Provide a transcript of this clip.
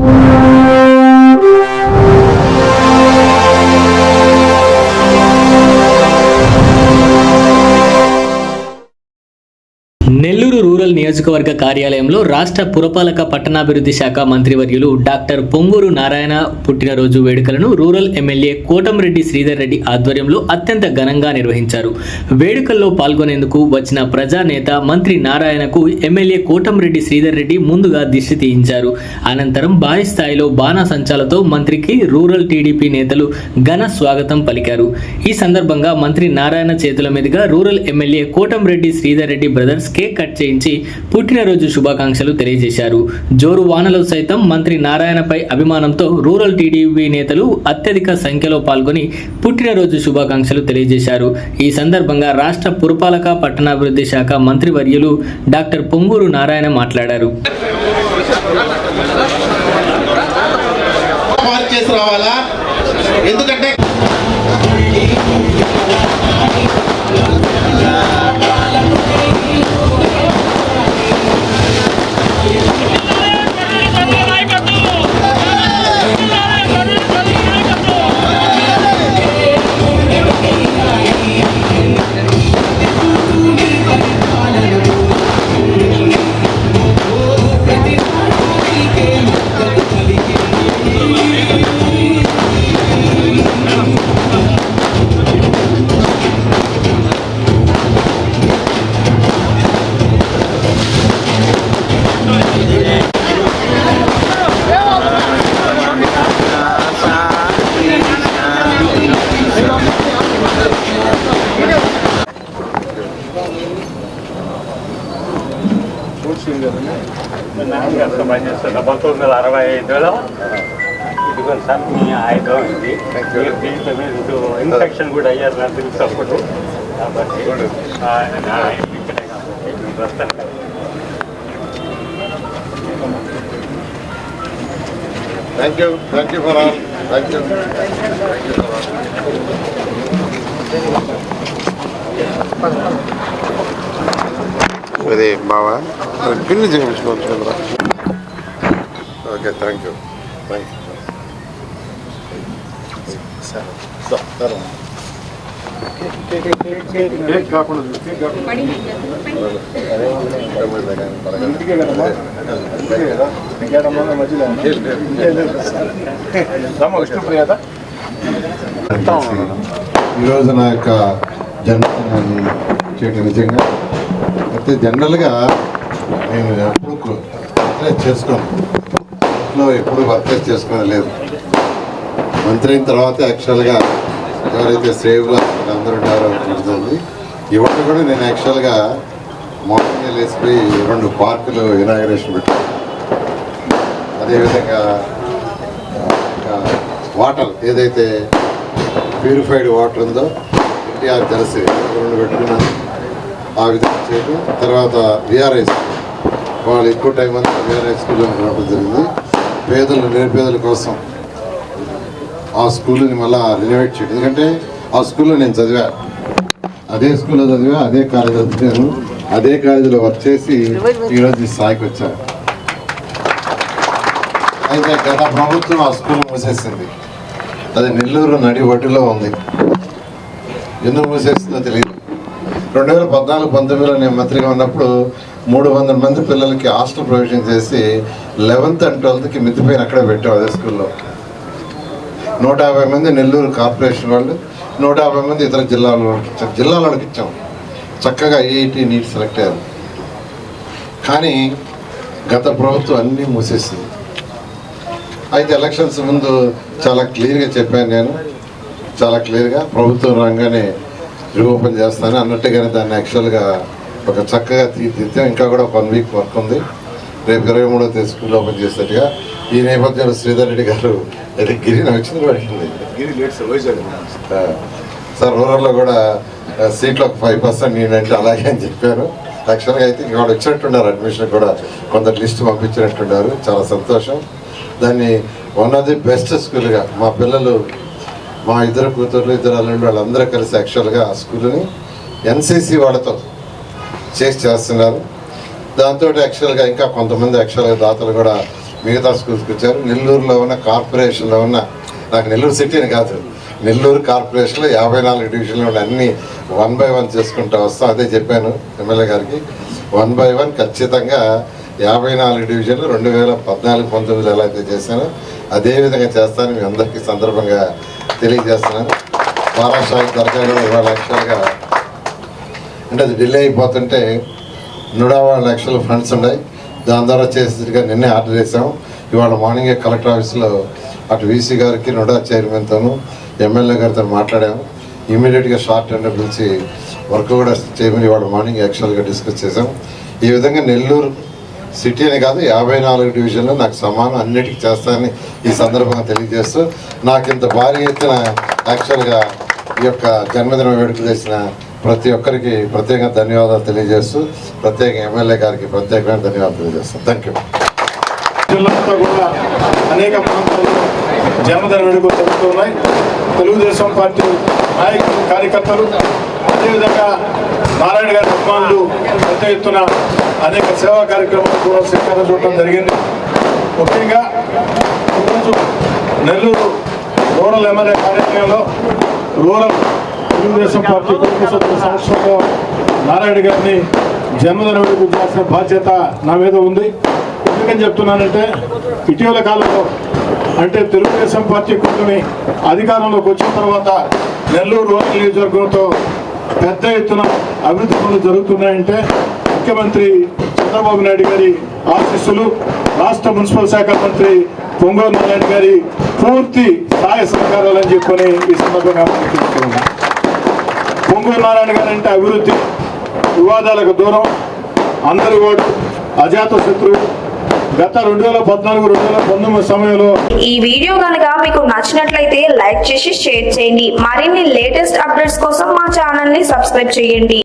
you. Nellore rural నియోజకవర్గ కార్యాలయంలో రాష్ట్ర పురపాలక పట్టణాభివృద్ధి శాఖ మంత్రివర్యులు డాక్టర్ పొంగూరు నారాయణ పుట్టినరోజు వేడుకలను రూరల్ ఎమ్మెల్యే కోటంరెడ్డి శ్రీధర్ రెడ్డి ఆధ్వర్యంలో అత్యంత ఘనంగా నిర్వహించారు. వేడుకల్లో పాల్గొనేందుకు వచ్చిన ప్రజానేత మంత్రి నారాయణకు ఎమ్మెల్యే కోటంరెడ్డి శ్రీధర్ రెడ్డి ముందుగా దిష్టి తీయించారు. అనంతరం భారీ స్థాయిలో బాణాసంచాలతో మంత్రికి రూరల్ టీడీపీ నేతలు ఘన స్వాగతం పలికారు. ఈ సందర్భంగా మంత్రి నారాయణ చేతుల మీదుగా rural MLA Kotamreddy Sridhar Reddy brothers cake cut చేయించి పుట్టినరోజు శుభాకాంక్షలు తెలియజేశారు. జోరు వానలో సైతం మంత్రి నారాయణపై అభిమానంతో రూరల్ టీడీపీ నేతలు అత్యధిక సంఖ్యలో పాల్గొని పుట్టినరోజు శుభాకాంక్షలు తెలియజేశారు. ఈ సందర్భంగా రాష్ట్ర పురపాలక పట్టణాభివృద్ధి శాఖ మంత్రివర్యులు డాక్టర్ పొంగూరు నారాయణ మాట్లాడారు. చేసి రావాలా? ఎందుకంటే పంతొమ్మిది వందల అరవై ఐదులో ఇదిగో సార్ మీ ఆయుధం ఇది. దీంట్లో మీరు ఇన్ఫెక్షన్ కూడా అయ్యారు నాకు తెలుసు అప్పుడు. కాబట్టి ఇక్కడే కాబట్టి మీరు వస్తాను కదా thank you thank you for all thank you అదే బావా పిన్ని చేయించుకోవచ్చు okay thank you thank you ఈరోజు నా యొక్క జన్మదినాన్ని చేయడం నిజంగా. అయితే జనరల్గా నేను ఎప్పుడు అప్లై చేసుకోను ఇంట్లో ఎప్పుడు వర్క్ చేసుకునే లేదు మంత్రి అయిన తర్వాత యాక్చువల్గా ఎవరైతే సేవ్లో అందరూ ఉంటారో తెలుస్తుంది ఇవాళ కూడా నేను యాక్చువల్గా మార్నింగ్ లేచిపోయి రెండు పార్కులు ఇనాగరేషన్ పెట్టాను. అదేవిధంగా వాటర్ ఏదైతే ప్యూరిఫైడ్ వాటర్ ఉందో ఎన్టీఆర్ జలసి రెండు పెట్టుకున్నాను. ఆ విధంగా చేయడం తర్వాత విఆర్ఐస్ వాళ్ళు ఎక్కువ టైం అంతా విఆర్ఐ స్కూల్లో ఉండడం జరిగింది. పేదలు నిరుపేదల కోసం ఆ స్కూల్ని మళ్ళీ రినోవేట్ చేయడం. ఎందుకంటే ఆ స్కూల్లో నేను చదివా. అదే స్కూల్లో చదివా అదే కాలేజ్ చదివాను. అదే కాలేజీలో వర్క్ చేసి ఈరోజు ఈ స్థాయికి వచ్చాను అయితే గత ప్రభుత్వం ఆ స్కూల్ మూసేసింది. అది నెల్లూరు నడి ఒడ్డులో ఉంది. ఎందుకు మూసేస్తుందో తెలియదు రెండు వేల పద్నాలుగు పంతొమ్మిదిలో నేను మంత్రిగా ఉన్నప్పుడు మూడు వందల మంది పిల్లలకి హాస్టల్ ప్రొవిజన్ చేసి లెవెన్త్ అండ్ ట్వెల్త్కి మితిపోయిన అక్కడే పెట్టాం అదే స్కూల్లో. నూట యాభై మంది నెల్లూరు కార్పొరేషన్ వాళ్ళు నూట యాభై మంది ఇతర జిల్లాల వాళ్ళకి ఇచ్చాం జిల్లాల వాళ్ళకి ఇచ్చాం. చక్కగా ఐఐటి నీట్ సెలెక్ట్ అయ్యారు. కానీ గత ప్రభుత్వం అన్నీ మూసేసింది. అయితే ఎలక్షన్స్ ముందు చాలా క్లియర్గా చెప్పాను నేను. చాలా క్లియర్గా ప్రభుత్వం రంగానే రూపం చేస్తాను అన్నట్టుగానే దాన్ని యాక్చువల్గా ఒక చక్కగా తీర్చిదిద్దాం. ఇంకా కూడా వన్ వీక్ వర్క్ ఉంది. రేపు ఇరవై మూడో తేదీ స్కూల్ ఓపెన్ చేసేట్టుగా ఈ నేపథ్యంలో శ్రీధర్ రెడ్డి గారు అది గిరి నాకు వచ్చింది పడిగింది ఆ, సార్ రూరల్లో కూడా సీట్లు ఒక ఫైవ్ పర్సెంట్ నేనంటే అలాగే అని చెప్పారు. యాక్చువల్గా అయితే ఇంకా వాళ్ళు వచ్చినట్టున్నారు అడ్మిషన్ కూడా కొంత లిస్ట్ పంపించినట్టున్నారు. చాలా సంతోషం. దాన్ని వన్ ఆఫ్ ది బెస్ట్ స్కూల్గా మా పిల్లలు మా ఇద్దరు కూతుర్లు ఇద్దరు అల్లుళ్ళు వాళ్ళందరూ కలిసి యాక్చువల్గా ఆ స్కూల్ని ఎన్సీసీ వాళ్ళతో చేసి చేస్తున్నారు. దాంతో యాక్చువల్గా ఇంకా కొంతమంది యాక్చువల్గా దాతలు కూడా మిగతా స్కూల్స్కి వచ్చారు. నెల్లూరులో ఉన్న కార్పొరేషన్లో ఉన్న నాకు నెల్లూరు సిటీ అని కాదు నెల్లూరు కార్పొరేషన్లో యాభై నాలుగు డివిజన్లు ఉన్న అన్ని వన్ బై వన్ చేసుకుంటూ వస్తాం అదే చెప్పాను ఎమ్మెల్యే గారికి. వన్ బై వన్ ఖచ్చితంగా యాభై నాలుగు డివిజన్లు రెండు వేల పద్నాలుగు పంతొమ్మిది ఎలా అయితే చేశానో అదేవిధంగా చేస్తాను చేస్తానని మీ అందరికీ సందర్భంగా తెలియజేస్తున్నాను. బారాషాహి దర్గాలో ఇవాళ యాక్చువల్గా అంటే అది డిలే అయిపోతుంటే నూట లక్షల ఫండ్స్ ఉన్నాయి. దాని ద్వారా చేసేట్టుగా నిన్నే ఆర్డర్ చేసాం ఇవాళ మార్నింగే కలెక్టర్ ఆఫీస్లో అటు వీసీ గారికి నుడా చైర్మన్తోనూ ఎమ్మెల్యే గారితో మాట్లాడాము ఇమీడియట్గా షార్ట్ టెండర్ పిలిచి వర్క్ కూడా చేయమని ఇవాళ మార్నింగ్ యాక్చువల్గా డిస్కస్ చేసాం ఈ విధంగా నెల్లూరు సిటీ అని కాదు యాభై నాలుగు డివిజన్లు నాకు సమానం అన్నిటికీ చేస్తానని ఈ సందర్భంగా తెలియజేస్తూ నాకు ఇంత భారీ ఎత్తున యాక్చువల్గా ఈ యొక్క జన్మదిన వేడుకలు చేసిన ప్రతి ఒక్కరికి ప్రత్యేకంగా ధన్యవాదాలు తెలియజేస్తూ ప్రత్యేక ఎమ్మెల్యే గారికి ప్రత్యేకమైన ధన్యవాదాలు తెలియజేస్తాను థ్యాంక్ యూ జిల్లాతో కూడా అనేక ప్రాంతాల్లో జన్మదిన వేడుకలు జరుగుతున్నాయి. తెలుగుదేశం పార్టీ నాయకులు కార్యకర్తలు అదేవిధంగా నారాయణ గారి అభిమానులు పెద్ద ఎత్తున అనేక సేవా కార్యక్రమాలు కూడా స్వీకారం చూడటం జరిగింది. ముఖ్యంగా ఈరోజు నెల్లూరు రూరల్ ఎమ్మెల్యే కార్యాలయంలో రూరల్ తెలుగుదేశం పార్టీ కుటుంబ సభ్యుల సంవత్సరంలో నారాయణ గారిని జన్మదిన వేడుకలు చేసిన బాధ్యత నా మీద ఉంది. ఎందుకని చెప్తున్నానంటే ఇటీవల కాలంలో అంటే తెలుగుదేశం పార్టీ కూటమి అధికారంలోకి వచ్చిన తర్వాత నెల్లూరు రూరల్ నియోజకవర్గంతో పెద్ద ఎత్తున అభివృద్ధి పనులు జరుగుతున్నాయంటే ముఖ్యమంత్రి చంద్రబాబు నాయుడు గారి ఆశీస్సులు రాష్ట్ర మున్సిపల్ శాఖ మంత్రి పొంగూరు నారాయణ గారి పూర్తి సహాయ సహకారాలని చెప్పని ఈ సందర్భంగా పొంగూరు నారాయణ గారు అంటే అభివృద్ధి వివాదాలకు దూరం అందరి వాడు అజాత శత్రువు గత రెండు వేల పద్నాలుగు రెండు వేల పంతొమ్మిది సమయంలో ఈ వీడియో కనుక మీకు నచ్చినట్లయితే లైక్ చేసి షేర్ చేయండి. మరిన్ని లేటెస్ట్ అప్డేట్స్ కోసం మా ఛానల్ని సబ్స్క్రైబ్ చేయండి.